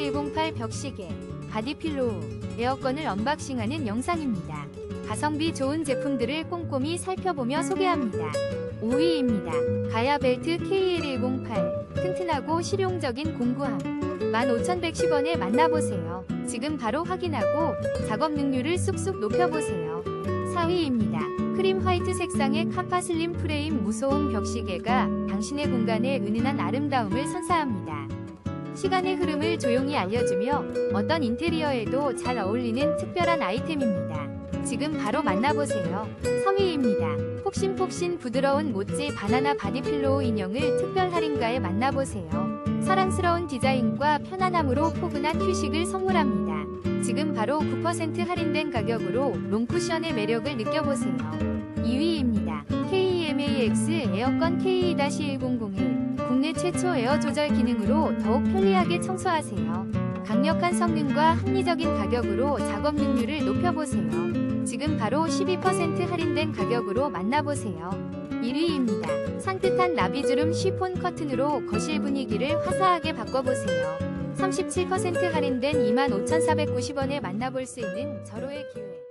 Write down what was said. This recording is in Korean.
KL108 벽시계, 바디필로우, 에어건을 언박싱하는 영상입니다. 가성비 좋은 제품들을 꼼꼼히 살펴보며 소개합니다. 5위입니다. 가야벨트 KL108 튼튼하고 실용적인 공구함 15,110원에 만나보세요. 지금 바로 확인하고 작업 능률을 쑥쑥 높여보세요. 4위입니다. 크림 화이트 색상의 카파 슬림 프레임 무소음 벽시계가 당신의 공간에 은은한 아름다움을 선사합니다. 시간의 흐름을 조용히 알려주며 어떤 인테리어에도 잘 어울리는 특별한 아이템입니다. 지금 바로 만나보세요. 3위입니다. 폭신폭신 부드러운 모찌 바나나 바디필로우 인형을 특별 할인가에 만나보세요. 사랑스러운 디자인과 편안함으로 포근한 휴식을 선물합니다. 지금 바로 9% 할인된 가격으로 롱쿠션의 매력을 느껴보세요. 2위입니다. KEMAX 에어건 KE-1001 국내 최초 에어 조절 기능으로 더욱 편리하게 청소하세요. 강력한 성능과 합리적인 가격으로 작업 능률을 높여보세요. 지금 바로 12% 할인된 가격으로 만나보세요. 1위입니다. 산뜻한 나비주름 쉬폰 커튼으로 거실 분위기를 화사하게 바꿔보세요. 37% 할인된 25,490원에 만나볼 수 있는 절호의 기회.